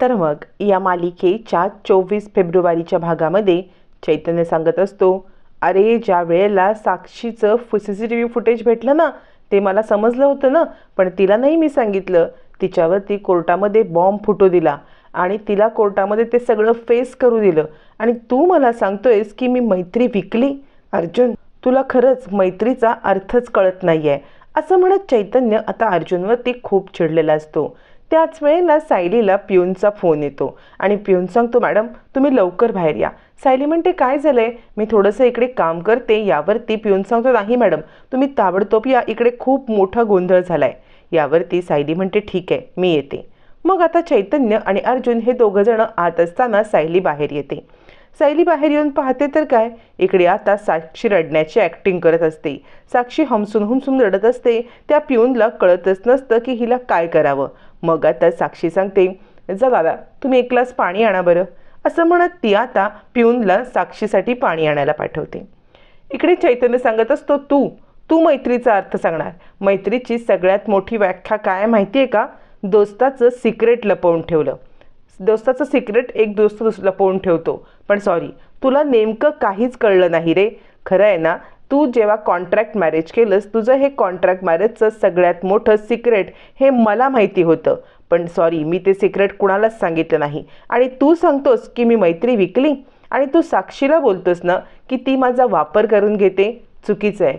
तर मग या मालिकेच्या चोवीस फेब्रुवारीच्या भागामध्ये चैतन्य सांगत असतो अरे ज्या वेळेला साक्षीचं C C T V footage भेटलं ना ते मला समजलं होतं ना पण तिला नाही मी सांगितलं. तिच्यावरती कोर्टामध्ये बॉम्ब फुटू दिला आणि तिला कोर्टामध्ये ते सगळं फेस करू दिलं. आणि तू मला सांगतोयस की मी मैत्री विकली? अर्जुन तुला खरंच मैत्रीचा अर्थच कळत नाही आहे असं म्हणत चैतन्य आता अर्जुनवरती खूप चिडलेला असतो. त्याच वेळेला सायलीला पिऊनचा फोन येतो. आणि पिऊन सांगतो मॅडम तुम्ही लवकर बाहेर या. सायली म्हणते काय झालंय? मी थोडंसं इकडे काम करते यावरती पिऊन सांगतो नाही मॅडम तुम्ही ताबडतोब या इकडे खूप मोठा गोंधळ झालाय. यावरती सायली म्हणते ठीक आहे मी येते. मग आता चैतन्य आणि अर्जुन हे दोघं जण आत असताना सायली बाहेर येते. सायली बाहेर येऊन पाहते तर काय? इकडे आता साक्षी रडण्याची ॲक्टिंग करत असते. साक्षी हमसून हुमसून रडत असते. त्या पिऊनला कळतच नसतं की हिला काय करावं. मग आता साक्षी सांगते जा दादा तुम्ही एक ग्लास पाणी आणा बरं. असं म्हणत ती आता पिऊनला साक्षीसाठी पाणी आणायला पाठवते. इकडे चैतन्य सांगत असतो तू तू मैत्रीचा अर्थ सांगणार. मैत्रीची सगळ्यात मोठी व्याख्या काय माहिती आहे का? दोस्ताचं सिक्रेट लपवून ठेवलं. दोस्ताचं सिक्रेट एक दोस्त दुस लपवून ठेवतो. पण सॉरी तुला नेमकं काहीच कळलं नाही रे. खरं आहे ना तू जेव्हा कॉन्ट्रॅक्ट मॅरेज केलंस तुझं हे कॉन्ट्रॅक्ट मॅरेजचं सगळ्यात मोठं सिक्रेट हे मला माहिती होतं. पण सॉरी मी ते सिक्रेट कुणालाच सांगितलं नाही. आणि तू सांगतोस की मी मैत्री विकली आणि तू साक्षीला बोलतोस ना की ती माझा वापर करून घेते. चुकीचं आहे.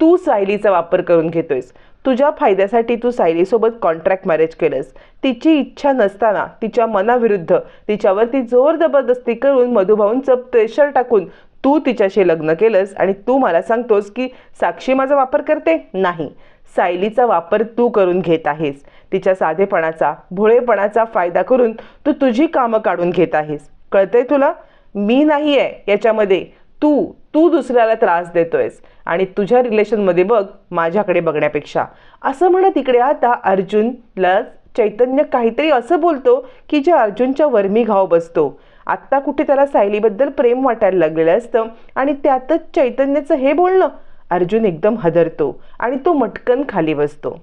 तू सायलीचा वापर करून घेतोयस. तुझ्या फायद्यासाठी तू सायलीसोबत कॉन्ट्रॅक्ट मॅरेज केलंस. तिची इच्छा नसताना तिच्या मनाविरुद्ध तिच्यावरती जोर जबरदस्ती करून मधुभाऊंचं प्रेशर टाकून तू तिच्याशी लग्न केलंस आणि तू मला सांगतोस की साक्षी माझा वापर करते? नाही. सायलीचा वापर तू करून घेत आहेस. तिच्या साधेपणाचा भोळेपणाचा फायदा करून तू तुझी कामं काढून घेत आहेस. कळतंय तुला? मी नाही आहे याच्यामध्ये. तू तू दुसऱ्याला त्रास देतोयस. आणि तुझ्या रिलेशनमध्ये बघ माझ्याकडे बघण्यापेक्षा. असं म्हणत इकडे आता अर्जुनला चैतन्य काहीतरी असं बोलतो की जे अर्जुनच्या वर्मी घाव बसतो. आत्ता कुठे त्याला सायलीबद्दल प्रेम वाटायला लागलेलं असतं आणि त्यातच चैतन्याचं हे बोलणं. अर्जुन एकदम हदरतो आणि तो मटकन खाली बसतो.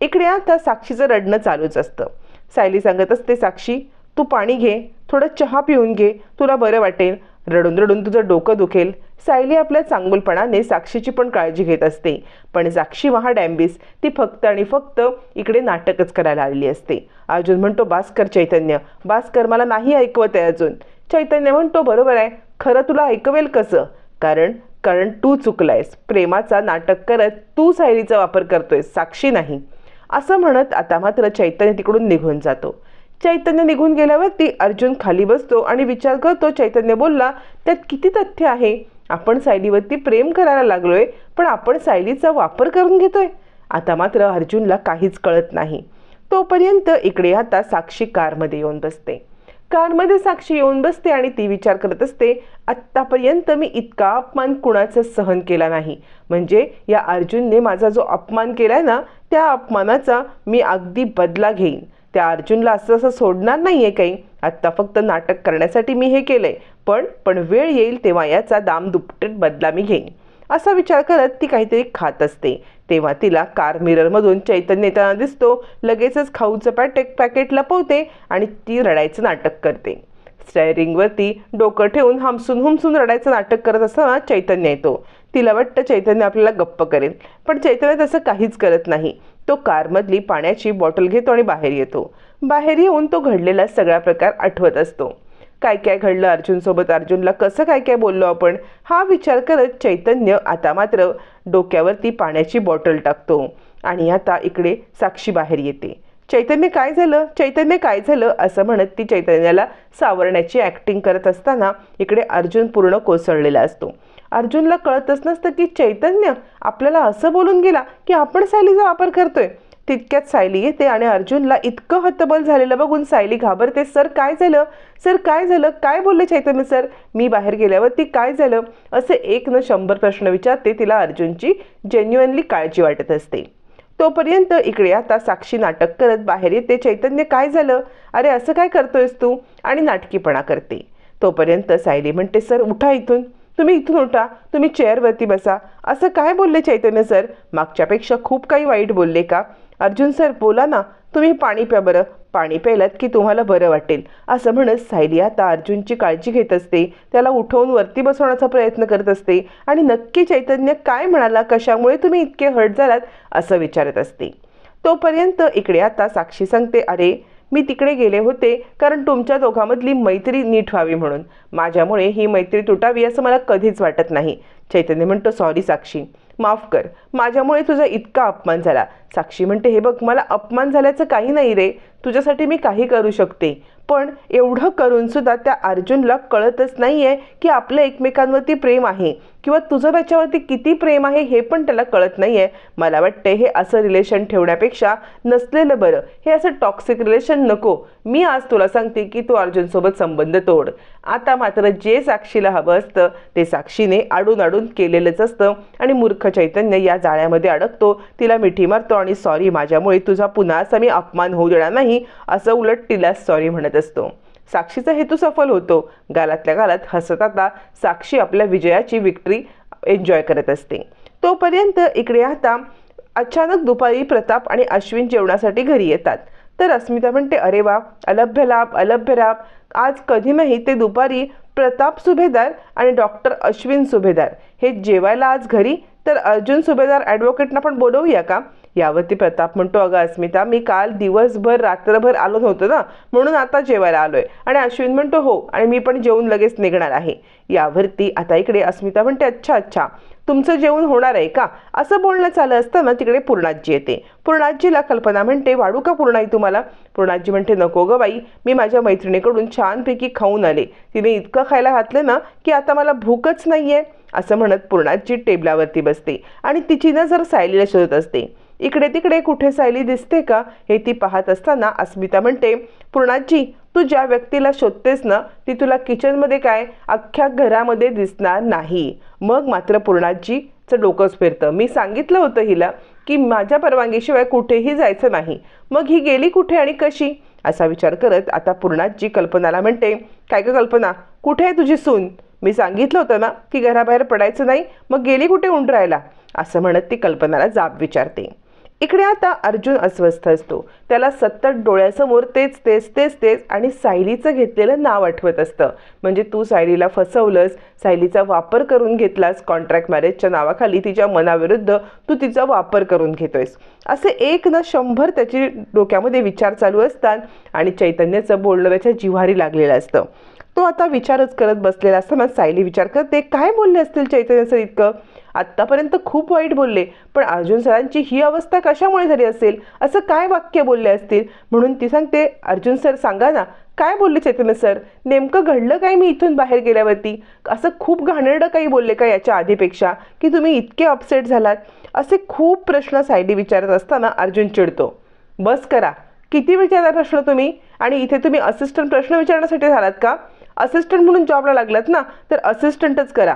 इकडे आता साक्षीचं रडणं चालूच असतं. सायली सांगत असते साक्षी तू पाणी घे थोडं चहा पिऊन घे तुला बरं वाटेल. रडून रडून तुझं डोकं दुखेल. सायली आपल्या चांगुलपणाने साक्षीची पण काळजी घेत असते. पण साक्षी महाडॅम्बिस ती फक्त आणि फक्त इकडे नाटकच करायला आलेली असते. अर्जुन म्हणतो भास्कर चैतन्य भास्कर मला नाही ऐकवत आहे अजून. चैतन्य म्हणतो बरोबर आहे खरं तुला ऐकवेल कसं? कारण कारण तू चुकलायस. प्रेमाचा नाटक करत तू सायलीचा वापर करतोयस साक्षी नाही. असं म्हणत आता मात्र चैतन्य तिकडून निघून जातो. चैतन्य निघून गेल्यावरती अर्जुन खाली बसतो आणि विचार करतो चैतन्य बोलला त्यात किती तथ्य आहे? आपण सायलीवरती प्रेम करायला लागलोय पण आपण सायलीचा वापर करून घेतोय. आता मात्र अर्जुनला काहीच कळत नाही. तोपर्यंत इकडे आता साक्षी कारमध्ये येऊन बसते. कारमध्ये साक्षी येऊन बसते आणि ती विचार करत असते आत्तापर्यंत मी इतका अपमान कुणाचा सहन केला नाही. म्हणजे या अर्जुनने माझा जो अपमान केलाय ना त्या अपमानाचा मी अगदी बदला घेईन. त्या अर्जुनला असं असं सोडणार नाही आहे काही. आत्ता फक्त नाटक करण्यासाठी मी हे केलंय. पण पण वेळ येईल तेव्हा याचा दाम दुपटीत बदला मी घेईन. असा विचार करत ती काहीतरी खात असते. तेव्हा तिला कार मिररमधून चैतन्य येताना दिसतो. लगेचच खाऊचं पॅटेक पॅकेट लपवते आणि ती रडायचं नाटक करते. स्टेअरिंगवरती डोकं ठेवून हमसून हुमसून रडायचं नाटक करत असताना चैतन्य येतो. तिला वाटतं चैतन्य आपल्याला गप्प करेल. पण चैतन्य तसं काहीच करत नाही. तो कारमधली पाण्याची बॉटल घेतो आणि बाहेर येतो. बाहेर येऊन तो घडलेला सगळा प्रकार आठवत असतो. काय काय घडलं अर्जुनसोबत? अर्जुनला कसं काय काय बोललो आपण? हा विचार करत चैतन्य आता मात्र डोक्यावरती पाण्याची बॉटल टाकतो आणि आता इकडे साक्षी बाहेर येते. चैतन्य काय झालं? चैतन्य काय झालं? असं म्हणत ती चैतन्याला सावरण्याची ॲक्टिंग करत असताना इकडे अर्जुन पूर्ण कोसळलेला असतो. अर्जुनला कळतच नसतं की चैतन्य आपल्याला असं बोलून गेला की आपण सायलीचा वापर करतोय. तितक्यात सायली येते आणि अर्जुनला इतकं हतबल झालेलं बघून सायली घाबरते सर काय झालं? सर काय झालं? काय बोलले चैतन्य सर? मी बाहेर गेल्यावरती काय झालं? असे एक न शंभर प्रश्न विचारते तिला अर्जुनची जेन्युअनली काळजी वाटत असते. तोपर्यंत इकडे आता साक्षी नाटक करत बाहेर येते चैतन्य काय झालं? अरे असं काय करतोयस तू? आणि नाटकीपणा करते. तोपर्यंत सायली म्हणते सर उठा इथून. तुम्ही इथून उठा तुम्ही चेअरवरती बसा. असं काय बोलले चैतन्य सर मागच्यापेक्षा खूप काही वाईट बोलले का? अर्जुन सर बोला ना. तुम्ही पाणी प्या बरं. पाणी प्यायलात की तुम्हाला बरं वाटेल? असं म्हणत सायली आता अर्जुनची काळजी घेत असते. त्याला उठवून वरती बसवण्याचा प्रयत्न करत असते. आणि नक्की चैतन्य काय म्हणाला कशामुळे तुम्ही इतके हर्ट झालात असं विचारत असते. तोपर्यंत इकडे आता साक्षी सांगते अरे मी तिकडे गेले होते कारण तुमच्या दोघांमधली मैत्री नीट व्हावी म्हणून. माझ्यामुळे ही मैत्री तुटावी असं मला कधीच वाटत नाही. चैतन्य म्हणतो सॉरी साक्षी. माफ कर. माझ्यामुळे तुझा इतका अपमान झाला. साक्षी म्हणते हे बघ मला अपमान झाल्याचं काही नाही रे. तुझ्यासाठी मी काही करू शकते. पण एवढं करून सुद्धा त्या अर्जुनला कळतच नाही आहे की आपलं एकमेकांवरती प्रेम आहे. किंवा तुझं त्याच्यावरती किती प्रेम आहे हे पण त्याला कळत नाही आहे मला वाटते हे असं रिलेशन ठेवण्यापेक्षा नसलेलं बरं. हे असं टॉक्सिक रिलेशन नको. मी आज तुला सांगते की तू अर्जुनसोबत संबंध तोड. आता मात्र जे साक्षीला हवं असतं ते साक्षीने आडून आडून केलेलंच असतं आणि मूर्ख चैतन्य या जाळ्यामध्ये अडकतो. तिला मिठी मारतो आणि सॉरी माझ्यामुळे तुझा पुन्हा असा मी अपमान होऊ देणार नाही असं उलट तिला सॉरी म्हणत असतो. साक्षीचा हेतू सफल होतो. गालातल्या गालात हसत आता साक्षी आपल्या विजयाची विक्ट्री एन्जॉय करत असते. तोपर्यंत इकडे आता अचानक दुपारी प्रताप आणि अश्विन जेवणासाठी घरी येतात. तर अस्मिता म्हणते अरे वा अलभ्य लाभ अलभ्य लाभ आज कधी नाही ते दुपारी प्रताप सुभेदार आणि डॉक्टर अश्विन सुभेदार. हे जेवायला आज घरी तर अर्जुन सुभेदार ॲडव्होकेटना पण बोलवूया का? यावरती प्रताप म्हणतो अगं अस्मिता मी काल दिवसभर रात्रभर आलो नव्हतो ना म्हणून आता जेवायला आलोय. आणि अश्विन म्हणतो हो आणि मी पण जेवून लगेच निघणार आहे. यावरती आता इकडे अस्मिता म्हणते अच्छा अच्छा तुमचं जेवण होणार आहे का? असं बोलणं चालू असताना तिकडे पूर्णाजी येते. पूर्णाजीला कल्पना म्हणते वाढू का पूर्णाई तुम्हाला? पूर्णाजी म्हणते नको ग बाई मी माझ्या मैत्रिणीकडून छानपैकी खाऊन आले. तिने इतकं खायला घातलं ना की आता मला भूकच नाही आहे असं म्हणत पूर्णाजी टेबलावरती बसते आणि तिची नजर सायलीला शोधत असते. इकडे तिकडे कुठे सायली दिसते का हे ती पाहत असताना अस्मिता म्हणते पूर्णाजी तू ज्या व्यक्तीला शोधतेस ना ती तुला किचनमध्ये काय अख्ख्या घरामध्ये दिसणार नाही. मग मात्र पूर्णाजीचं डोकंच फिरतं. मी सांगितलं होतं हिला की माझ्या परवानगीशिवाय कुठेही जायचं नाही. मग ही गेली कुठे आणि कशी? असा विचार करत आता पूर्णाजी कल्पनाला म्हणते काय का कल्पना? कुठे आहे तुझी सून? मी सांगितलं होतं ना की घराबाहेर पडायचं नाही मग गेली कुठे उंडरायला? असं म्हणत ती कल्पनाला जाब विचारते. इकडे आता अर्जुन अस्वस्थ असतो. त्याला सतत डोळ्यासमोर तेच तेच तेच तेच आणि सायलीचं घेतलेलं नाव आठवत असतं. म्हणजे तू सायलीला फसवलंस सायलीचा वापर करून घेतलास कॉन्ट्रॅक्ट मॅरेजच्या नावाखाली तिच्या मनाविरुद्ध तू तिचा वापर करून घेतोयस. असे एक न शंभर त्याची डोक्यामध्ये विचार चालू असतात आणि चैतन्याचं बोलणं त्याच्या जिव्हारी लागलेलं असतं. तो आता विचारच करत बसलेला असताना सायली विचार करते काय बोलले असतील चैतन्य सर इतकं? आत्तापर्यंत खूप वाईट बोलले पण अर्जुन सरांची ही अवस्था कशामुळे झाली असेल? असं काय वाक्य बोलले असतील? म्हणून ती सांगते अर्जुन सर सांगा ना काय बोलले चैतन्य सर? नेमकं घडलं काय मी इथून बाहेर गेल्यावरती? असं खूप घाणेरडं काही बोलले का याच्या आधीपेक्षा? की तुम्ही इतके अपसेट झालात? असे खूप प्रश्न सायली विचारत असताना अर्जुन चिडतो. बस करा किती विचारता प्रश्न तुम्ही? आणि इथे तुम्ही असिस्टंट प्रश्न विचारण्यासाठी झालात का? असिस्टंट म्हणून जॉबला लागलात ना तर असिस्टंटच करा.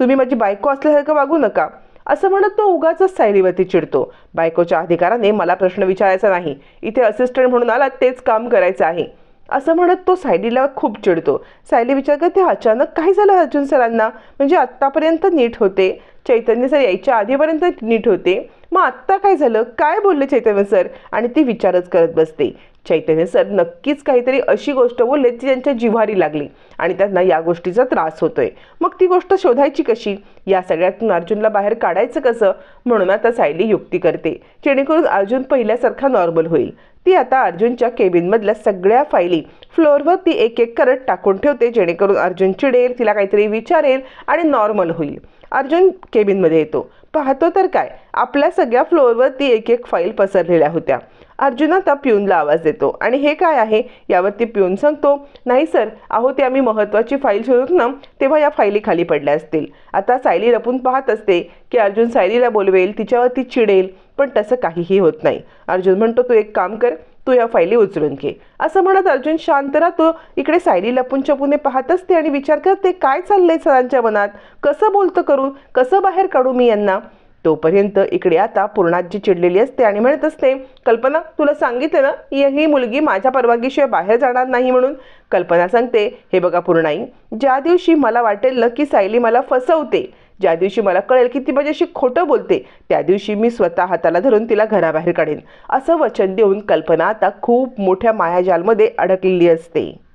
तुम्ही माझी बायको असल्यासारखं वागू नका. असं म्हणत तो उगाच सायलीवरती चिडतो. बायकोच्या अधिकाराने मला प्रश्न विचारायचा नाही. इथे असिस्टंट म्हणून आला तेच काम करायचं आहे. असं म्हणत तो सायलीला खूप चिडतो. सायली विचार करते अचानक काय झालं अर्जुन सरांना? म्हणजे आत्तापर्यंत नीट होते? चैतन्य सर यायच्या आधीपर्यंत नीट होते? मग आत्ता काय झालं? काय बोलले चैतन्य सर? आणि ती विचारच करत बसते. चैतन्य सर नक्कीच काहीतरी अशी गोष्ट बोलले ती त्यांच्या जिव्हारी लागली आणि त्यांना या गोष्टीचा त्रास होतोय. मग ती गोष्ट शोधायची कशी? या सगळ्यातून अर्जुनला बाहेर काढायचं कसं? म्हणून आता सायली युक्ती करते. जेणेकरून अर्जुन पहिल्यासारखा नॉर्मल होईल. ती आता अर्जुनच्या केबिनमधल्या सगळ्या फायली फ्लोअरवर ती एक एक करत टाकून ठेवते जेणेकरून अर्जुन चिडेल तिला काहीतरी विचारेल आणि नॉर्मल होईल. अर्जुन केबिनमध्ये येतो. पाहतो तर काय? आपल्या सगळ्या फ्लोअरवरती एक एक फाईल पसरलेल्या होत्या. अर्जुन आता प्यूनला आवाज देतो. आणि हे काय आहे? यावरती प्यून सांगतो नाही सर अहो ते आम्ही महत्त्वाची फाईल शोधत ना तेव्हा या फायली खाली पडल्या असतील. आता सायली लपून पाहत असते की अर्जुन सायलीला बोलवेल तिच्यावरती चिडेल पण तसं काहीही होत नाही. अर्जुन म्हणतो तू एक काम कर तू या फायली उचलून घे. असं म्हणत अर्जुन शांत राहतो. इकडे सायली लपून छपून पाहत असते आणि विचार करते काय चाललंय सरांच्या मनात? कसं बोलतं करू? कसं बाहेर काढू मी यांना? तोपर्यंत इकडे आता पूर्णाजी चिडलेली असते आणि म्हणत असते कल्पना तुला सांगितलं ना ही मुलगी माझ्या परवानगीशिवाय बाहेर जाणार नाही म्हणून? कल्पना सांगते हे बघा पूर्णाई ज्या दिवशी मला वाटेल ना की सायली मला फसवते ज्या दिवशी मला कळेल की ती माझ्याशी खोटं बोलते त्या दिवशी मी स्वतः हाताला धरून तिला घराबाहेर काढेन. असं वचन देऊन कल्पना आता खूप मोठ्या मायाजालमध्ये अडकलेली असते.